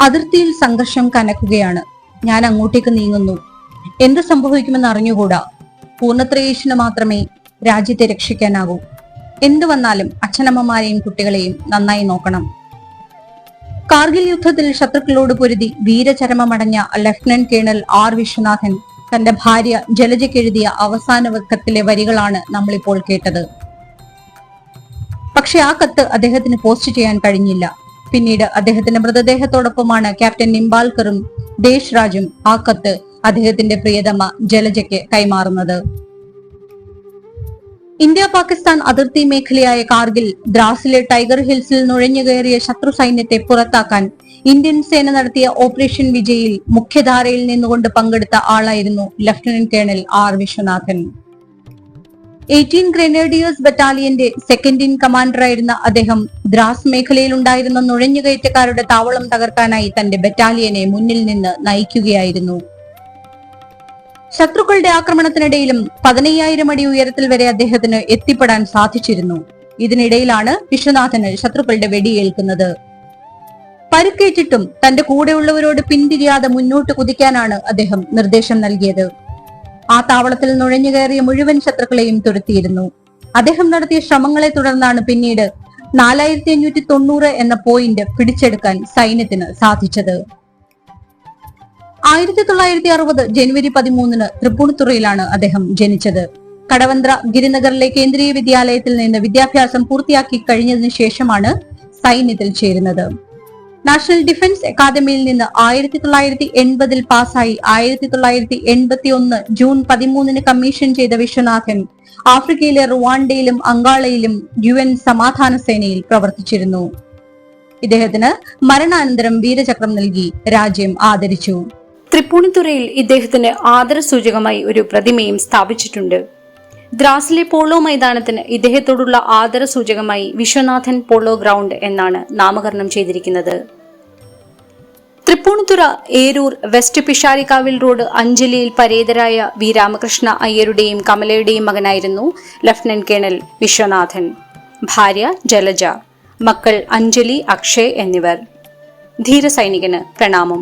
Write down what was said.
അതിർത്തിയിൽ സംഘർഷം കനക്കുകയാണ്. ഞാൻ അങ്ങോട്ടേക്ക് നീങ്ങുന്നു. എന്ത് സംഭവിക്കുമെന്ന് അറിഞ്ഞുകൂടാ. പൂർണത്രയേശിന് മാത്രമേ രാജ്യത്തെ രക്ഷിക്കാനാകൂ. എന്തു വന്നാലും അച്ഛനമ്മമാരെയും കുട്ടികളെയും നന്നായി നോക്കണം. കാർഗിൽ യുദ്ധത്തിൽ ശത്രുക്കളോട് പൊരുതി വീരചരമമടഞ്ഞ ലഫ്റ്റനന്റ് കേണൽ ആർ വിശ്വനാഥൻ തന്റെ ഭാര്യ ജലജയ്ക്ക് എഴുതിയ അവസാന വൃക്കത്തിലെ വരികളാണ് നമ്മളിപ്പോൾ കേട്ടത്. പക്ഷെ ആ കത്ത് അദ്ദേഹത്തിന് പോസ്റ്റ് ചെയ്യാൻ കഴിഞ്ഞില്ല. പിന്നീട് അദ്ദേഹത്തിന്റെ മൃതദേഹത്തോടൊപ്പമാണ് ക്യാപ്റ്റൻ നിംബാൽക്കറും ദേശ് രാജും ആ കത്ത് അദ്ദേഹത്തിന്റെ പ്രിയതമ ജലജയ്ക്ക് കൈമാറുന്നത്. ഇന്ത്യ പാകിസ്ഥാൻ അതിർത്തി മേഖലയായ കാർഗിൽ ദ്രാസിലെ ടൈഗർ ഹിൽസിൽ നുഴഞ്ഞുകയറിയ ശത്രു സൈന്യത്തെ പുറത്താക്കാൻ ഇന്ത്യൻ സേന നടത്തിയ ഓപ്പറേഷൻ വിജയിൽ മുഖ്യധാരയിൽ നിന്നുകൊണ്ട് പങ്കെടുത്ത ആളായിരുന്നു lieutenant colonel R Viswanathan. Eighteen grenadiers ബറ്റാലിയന്റെ second in കമാൻഡറായിരുന്ന അദ്ദേഹം ദ്രാസ് മേഖലയിൽ ഉണ്ടായിരുന്ന നുഴഞ്ഞുകയറ്റക്കാരുടെ താവളം തകർക്കാനായി തന്റെ ബറ്റാലിയനെ മുന്നിൽ നിന്ന് നയിക്കുകയായിരുന്നു. ശത്രുക്കളുടെ ആക്രമണത്തിനിടയിലും പതിനയ്യായിരം അടി ഉയരത്തിൽ വരെ അദ്ദേഹത്തിന് എത്തിപ്പെടാൻ സാധിച്ചിരുന്നു. ഇതിനിടയിലാണ് വിശ്വനാഥന് ശത്രുക്കളുടെ വെടിയേൽക്കുന്നത്. പരുക്കേറ്റിട്ടും തന്റെ കൂടെയുള്ളവരോട് പിന്തിരിയാതെ മുന്നോട്ട് കുതിക്കാനാണ് അദ്ദേഹം നിർദ്ദേശം നൽകിയത്. ആ താവളത്തിൽ നുഴഞ്ഞുകയറിയ മുഴുവൻ ശത്രുക്കളെയും തുരത്തിയിരുന്നു. അദ്ദേഹം നടത്തിയ ശ്രമങ്ങളെ തുടർന്നാണ് പിന്നീട് നാലായിരത്തി അഞ്ഞൂറ്റി തൊണ്ണൂറ് എന്ന പോയിന്റ് പിടിച്ചെടുക്കാൻ സൈന്യത്തിന് സാധിച്ചത്. ആയിരത്തി തൊള്ളായിരത്തി അറുപത് ജനുവരി പതിമൂന്നിന് തൃപ്പൂണിത്തുറയിലാണ് അദ്ദേഹം ജനിച്ചത്. കടവന്ത്ര ഗിരിനഗറിലെ കേന്ദ്രീയ വിദ്യാലയത്തിൽ നിന്ന് വിദ്യാഭ്യാസം പൂർത്തിയാക്കി കഴിഞ്ഞതിനു ശേഷമാണ് സൈന്യത്തിൽ ചേരുന്നത്. നാഷണൽ ഡിഫൻസ് അക്കാദമിയിൽ നിന്ന് ആയിരത്തി തൊള്ളായിരത്തി എൺപതിൽ പാസ്സായി. ആയിരത്തി തൊള്ളായിരത്തി എൺപത്തി ഒന്ന് ജൂൺ പതിമൂന്നിന് കമ്മീഷൻ ചെയ്ത വിശ്വനാഥൻ ആഫ്രിക്കയിലെ റുവാണ്ടയിലും അങ്കാളയിലും യു എൻ സമാധാന സേനയിൽ പ്രവർത്തിച്ചിരുന്നു. ഇദ്ദേഹത്തിന് മരണാനന്തരം വീരചക്രം നൽകി. രാജ്യം ആദരിച്ചു. തൃപ്പൂണിത്തുറയിൽ ഇദ്ദേഹത്തിന് ആദരസൂചകമായി ഒരു പ്രതിമയും സ്ഥാപിച്ചിട്ടുണ്ട്. ദ്രാസിലെ പോളോ മൈതാനത്തിന് ഇദ്ദേഹത്തോടുള്ള ആദര സൂചകമായി വിശ്വനാഥൻ പോളോ ഗ്രൗണ്ട് എന്നാണ് നാമകരണം ചെയ്തിരിക്കുന്നത്. തൃപ്പൂണിത്തുറ ഏരൂർ വെസ്റ്റ് പിഷാരിക്കാവിൽ റോഡ് അഞ്ജലിയിൽ പരേതരായ വി. രാമകൃഷ്ണ അയ്യരുടെയും കമലയുടെയും മകനായിരുന്നു ലഫ്റ്റനന്റ് കേണൽ വിശ്വനാഥൻ. ഭാര്യ ജലജ മക്കൾ അഞ്ജലി അക്ഷയ് എന്നിവർ. ധീരസൈനികന് പ്രണാമം.